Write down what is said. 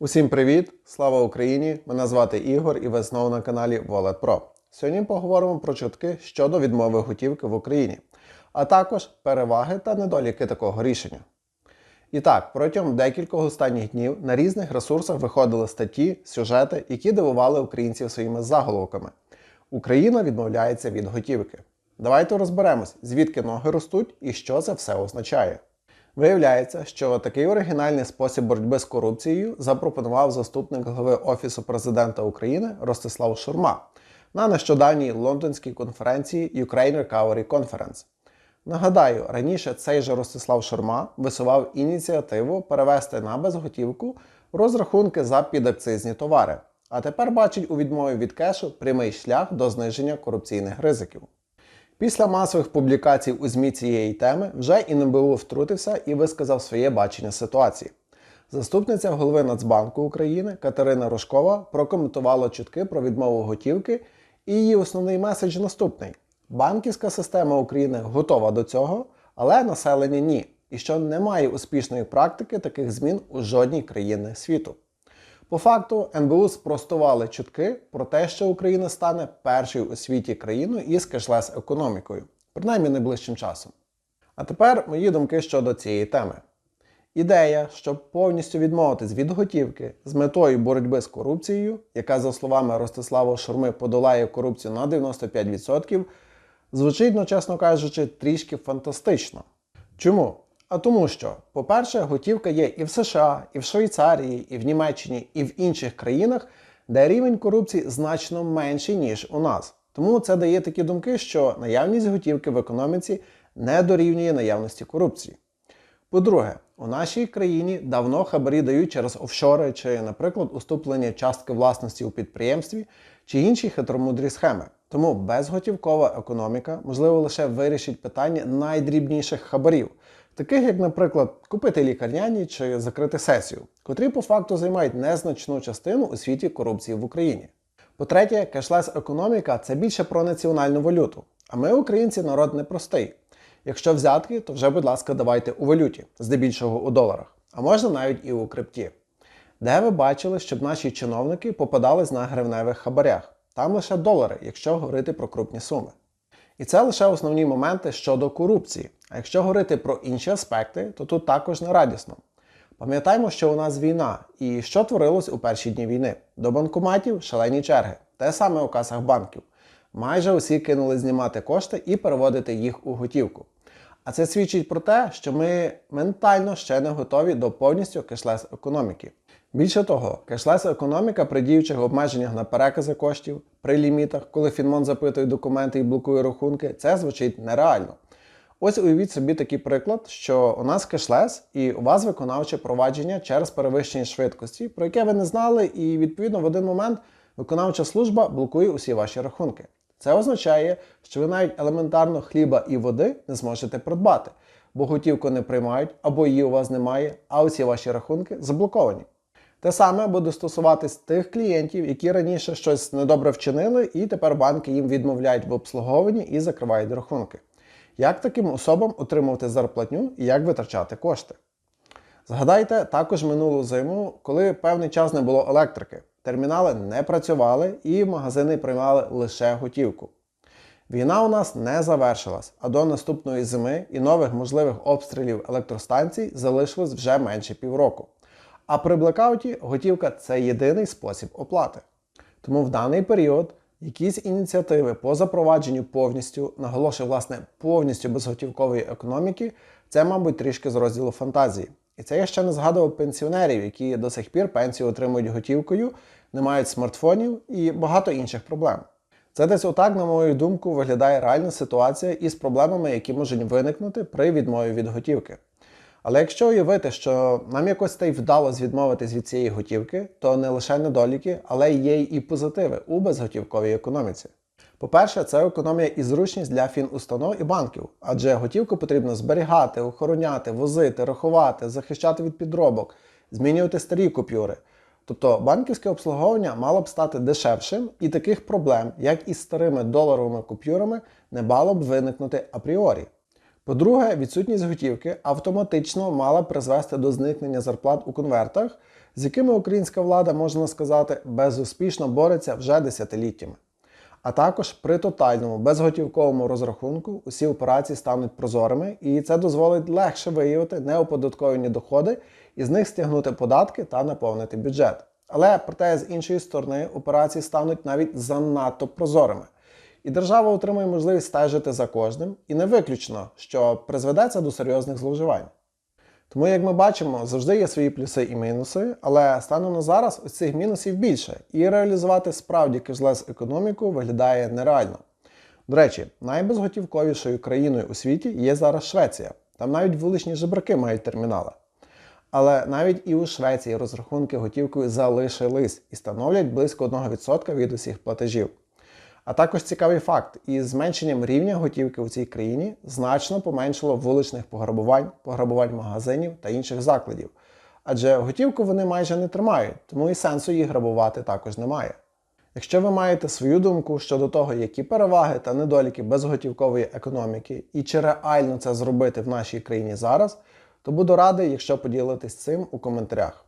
Усім привіт! Слава Україні! Мене звати Ігор і ви знову на каналі Wallet Pro. Сьогодні поговоримо про чутки щодо відмови готівки в Україні, а також переваги та недоліки такого рішення. І так, протягом декількох останніх днів на різних ресурсах виходили статті, сюжети, які дивували українців своїми заголовками. Україна відмовляється від готівки. Давайте розберемось, звідки ноги ростуть і що це все означає. Виявляється, що такий оригінальний спосіб боротьби з корупцією запропонував заступник голови Офісу президента України Ростислав Шурма на нещодавній лондонській конференції Ukraine Recovery Conference. Нагадаю, раніше цей же Ростислав Шурма висував ініціативу перевести на безготівку розрахунки за підакцизні товари, а тепер бачить у відмові від кешу прямий шлях до зниження корупційних ризиків. Після масових публікацій у ЗМІ цієї теми вже і НБУ втрутився і висказав своє бачення ситуації. Заступниця голови Нацбанку України Катерина Рожкова прокоментувала чутки про відмову готівки, і її основний меседж наступний: банківська система України готова до цього, але населення ні, і що немає успішної практики таких змін у жодній країні світу. По факту НБУ спростували чутки про те, що Україна стане першою у світі країною із кешлес економікою, принаймні найближчим часом. А тепер мої думки щодо цієї теми. Ідея, щоб повністю відмовитись від готівки з метою боротьби з корупцією, яка, за словами Ростислава Шурми, подолає корупцію на 95%, звучить, ну, чесно кажучи, трішки фантастично. Чому? А тому що, по-перше, готівка є і в США, і в Швейцарії, і в Німеччині, і в інших країнах, де рівень корупції значно менший, ніж у нас. Тому це дає такі думки, що наявність готівки в економіці не дорівнює наявності корупції. По-друге, у нашій країні давно хабарі дають через офшори чи, наприклад, уступлення частки власності у підприємстві чи інші хитромудрі схеми. Тому безготівкова економіка, можливо, лише вирішить питання найдрібніших хабарів, таких як, наприклад, купити лікарняні чи закрити сесію, котрі по факту займають незначну частину у світі корупції в Україні. По-третє, кешлес економіка це більше про національну валюту. А ми, українці, народ непростий. Якщо взятки, то вже, будь ласка, давайте у валюті, здебільшого у доларах, а можна навіть і у крипті. Де ви бачили, щоб наші чиновники попадались на гривневих хабарях? Там лише долари, якщо говорити про крупні суми. І це лише основні моменти щодо корупції. А якщо говорити про інші аспекти, то тут також не радісно. Пам'ятаємо, що у нас війна, і що творилось у перші дні війни. До банкоматів шалені черги, те саме у касах банків. Майже усі кинули знімати кошти і переводити їх у готівку. А це свідчить про те, що ми ментально ще не готові до повністю кешлес економіки. Більше того, кешлес економіка при діючих обмеженнях на перекази коштів, при лімітах, коли Фінмон запитує документи і блокує рахунки, це звучить нереально. Ось уявіть собі такий приклад, що у нас кешлес і у вас виконавче провадження через перевищення швидкості, про яке ви не знали, і відповідно в один момент виконавча служба блокує усі ваші рахунки. Це означає, що ви навіть елементарно хліба і води не зможете придбати, бо готівку не приймають або її у вас немає, а усі ваші рахунки заблоковані. Те саме буде стосуватись тих клієнтів, які раніше щось недобре вчинили, і тепер банки їм відмовляють в обслуговуванні і закривають рахунки. Як таким особам отримувати зарплатню і як витрачати кошти? Згадайте також минулу зиму, коли певний час не було електрики, термінали не працювали і магазини приймали лише готівку. Війна у нас не завершилась, а до наступної зими і нових можливих обстрілів електростанцій залишилось вже менше півроку. А при блекауті готівка це єдиний спосіб оплати. Тому в даний період якісь ініціативи по запровадженню повністю, наголошую, власне, повністю безготівкової економіки, це, мабуть, трішки з розділу фантазії. І це я ще не згадував пенсіонерів, які до сих пір пенсію отримують готівкою, не мають смартфонів і багато інших проблем. Це десь отак, на мою думку, виглядає реальна ситуація із проблемами, які можуть виникнути при відмові від готівки. Але якщо уявити, що нам якось та й вдалося відмовитись від цієї готівки, то не лише недоліки, але є і позитиви у безготівковій економіці. По-перше, це економія і зручність для фінустанов і банків, адже готівку потрібно зберігати, охороняти, возити, рахувати, захищати від підробок, змінювати старі купюри. Тобто банківське обслуговування мало б стати дешевшим, і таких проблем, як із старими доларовими купюрами, не мало б виникнути апріорі. По-друге, відсутність готівки автоматично мала призвести до зникнення зарплат у конвертах, з якими українська влада, можна сказати, безуспішно бореться вже десятиліттями. А також при тотальному безготівковому розрахунку усі операції стануть прозорими, і це дозволить легше виявити неоподатковані доходи і з них стягнути податки та наповнити бюджет. Але проте з іншої сторони операції стануть навіть занадто прозорими. І держава отримує можливість стежити за кожним, і не виключно, що призведеться до серйозних зловживань. Тому, як ми бачимо, завжди є свої плюси і мінуси, але станом на зараз ось цих мінусів більше, і реалізувати справді кешлес економіку виглядає нереально. До речі, найбезготівковішою країною у світі є зараз Швеція. Там навіть вуличні жебраки мають термінали. Але навіть і у Швеції розрахунки готівкою залишились і становлять близько 1% від усіх платежів. А також цікавий факт: із зменшенням рівня готівки у цій країні значно поменшило вуличних пограбувань, пограбувань магазинів та інших закладів. Адже готівку вони майже не тримають, тому і сенсу їх грабувати також немає. Якщо ви маєте свою думку щодо того, які переваги та недоліки безготівкової економіки і чи реально це зробити в нашій країні зараз, то буду радий, якщо поділитесь цим у коментарях.